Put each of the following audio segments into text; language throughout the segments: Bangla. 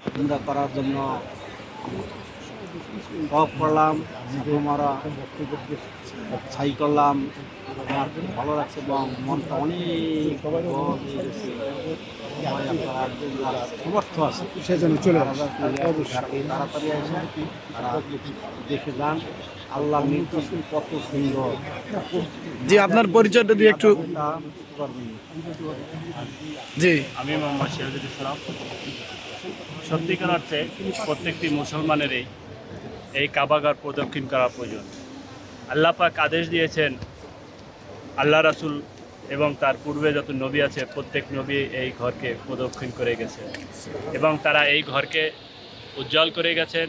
উমরা করার জন্য টপ করলাম মারা ছাই করলাম। আমার ভালো লাগছে এবং মনটা অনেক হয়ে সমর্থ আছে। সেজন্য চলে তাড়াতাড়ি আসেন তারা দেখে যান। আল্লাহ নির্দেশ কত সুন্দর। জি আপনার পরিচয়টা দিয়ে একটু। জি। আমি মোহাম্মদ সিরাজুল ইসলাম সত্যিকার অর্থে প্রত্যেকটি মুসলমানেরই এই কাবাগার প্রদক্ষিণ করা প্রয়োজন। আল্লাহ পাক আদেশ দিয়েছেন, আল্লাহ রাসুল এবং তার পূর্বে যত নবী আছে, প্রত্যেক নবী এই ঘরকে প্রদক্ষিণ করে গেছে এবং তারা এই ঘরকে উজ্জ্বল করে গেছেন।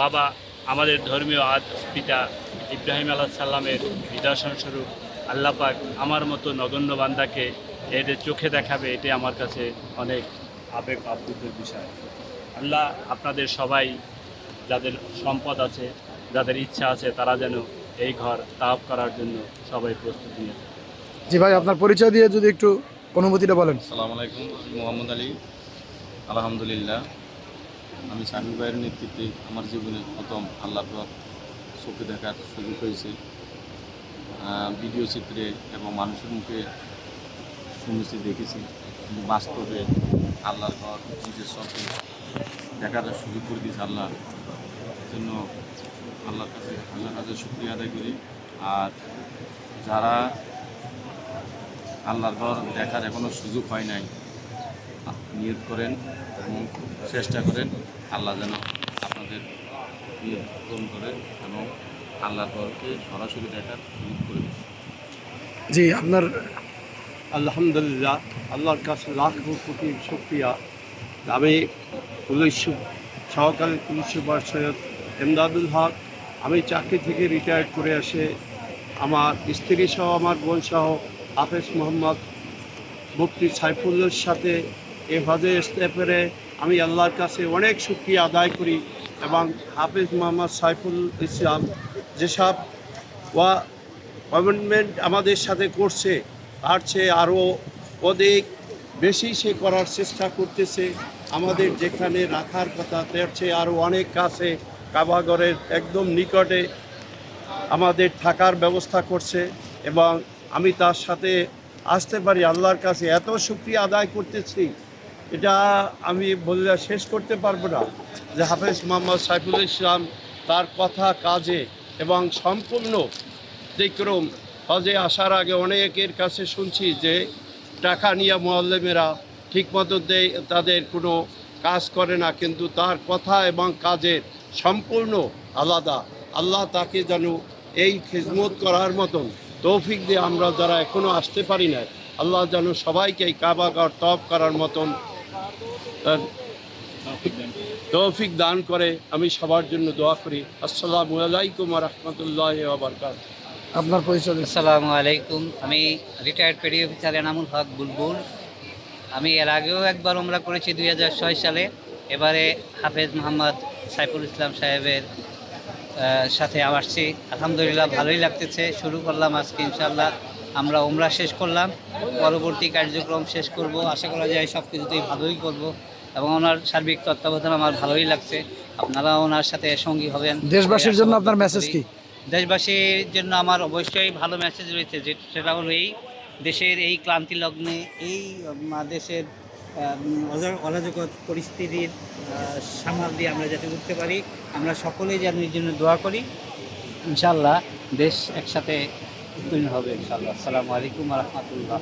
বাবা আমাদের ধর্মীয় আদ, পিতা ইব্রাহিম আলাহ সাল্লামের নিদর্শন স্বরূপ আল্লাহ পাক আমার মতো নগণ্য বান্দাকে এদের চোখে দেখাবে এটি আমার কাছে অনেক আবেগ আপ্লুতের বিষয়। আল্লাহ আপনাদের সবাই যাদের সম্পদ আছে যাদের ইচ্ছা আছে তারা যেন এই ঘর তাপ করার জন্য সবাই প্রস্তুত নিয়ে। থাকে। জি ভাই আপনার পরিচয় দিয়ে যদি একটু অনুভূতিটা বলেন। সালাম আলাইকুম আমি মোহাম্মদ আলী। আলহামদুলিল্লাহ আমি শামীম ভাইয়ের নেতৃত্বে আমার জীবনে প্রথম আল্লাহর ঘর চোখে দেখার সুযোগ হয়েছে। ভিডিও চিত্রে এবং মানুষের মুখে শুনেছি দেখেছি। বাস্তবে আল্লাহর ঘর নিজের চোখে দেখার সুযোগ করে দিয়েছে আল্লাহ জন্য আল্লাহর কাছে আল্লাহর হাজার শুক্রিয়া আদায় করি আর যারা আল্লাহর ঘর দেখার এখনও সুযোগ হয় নাই, নিয়োগ করেন এবং চেষ্টা করেন আল্লাহ যেন আপনাদের নিয়ত পূরণ করে এবং আল্লাহর ঘরকে সরাসরি দেখার সুযোগ করে। জি, আপনার আলহামদুলিল্লাহ, আল্লাহর কাছে লাখ কোটি শুক্রিয়া। আমি পুলিশ সহকারী পুলিশ সুপার সৈয়দ এমদাদুল হক, আমি চাকরি থেকে রিটায়ার করে এসে আমার স্ত্রী সহ, আমার বোন সহ, হাফেজ মোহাম্মদ মুফতি সাইফুল্লোর সাথে এ হজে আসতে পেরে আমি আল্লাহর কাছে অনেক শুক্রিয়া আদায় করি এবং হাফেজ মোহাম্মদ সাইফুল ইসলাম যেসব ওয়া আমাদের সাথে করছে তার চেয়ে আরও অধিক বেশি সে করার চেষ্টা করতেছে। আমাদের যেখানে রাখার কথা, তার চেয়ে আরও অনেক কাছে কাবাগরের একদম নিকটে আমাদের থাকার ব্যবস্থা করছে এবং আমি তার সাথে আসতে পারি, আল্লাহর কাছে এত শুক্রিয়া আদায় করতেছি। এটা আমি বললে শেষ করতে পারব না যে হাফেজ মোহাম্মদ সাইফুল ইসলাম তার কথা, কাজে এবং সম্পূর্ণ ব্যতিক্রম হজে আসার আগে অনেকের কাছে শুনছি যে টাকা নিয়ে মোয়াল্লেমেরা ঠিকমতো দেয়, তাদের কোনো কাজ করে না, কিন্তু তার কথা এবং কাজের সম্পূর্ণ আলাদা। আল্লাহ তাকে যেন এই খিদমত করার মতন তৌফিক দিয়ে আমরা যারা এখনও আসতে পারি না আল্লাহ যেন সবাইকে এই কাবাগর তপ করার মতন তৌফিক দান করে। আমি সবার জন্য দোয়া করি। আসসালামু আলাইকুম রহমতুল্লাহ আবরকাত আপনার পরিচয়। আসসালামু আলাইকুম। আমি retired PD officer Enamul Haque Bulbul. আমি এর আগেও একবার ওমরা করেছি দুই হাজার ছয় সালে। এবারে হাফেজ মোহাম্মদ সাইফুল ইসলাম সাহেবের সাথে আসছি। আলহামদুলিল্লাহ ভালোই লাগতেছে। শুরু করলাম আজকে ইনশাল্লাহ আমরা ওমরা শেষ করলাম। পরবর্তী কার্যক্রম শেষ করব। আশা করা যায় সব কিছুতেই ভালোই করব। এবং ওনার সার্বিক তত্ত্বাবধান আমার ভালোই লাগছে। আপনারা ওনার সাথে সঙ্গী হবেন। দেশবাসীর জন্য আপনার মেসেজ কি? দেশবাসীর জন্য আমার অবশ্যই ভালো মেসেজ রয়েছে যে সেটা হলো এই দেশের এই ক্লান্তি লগ্নে, এই দেশের অরাজক পরিস্থিতির সামাল দিয়ে আমরা যাতে উঠতে পারি। আমরা সকলেই যেন এর জন্য দোয়া করি। ইনশাল্লাহ দেশ একসাথে উত্তীর্ণ হবে ইনশাল্লাহ আসসালামু আলাইকুম রহমতুল্লাহ।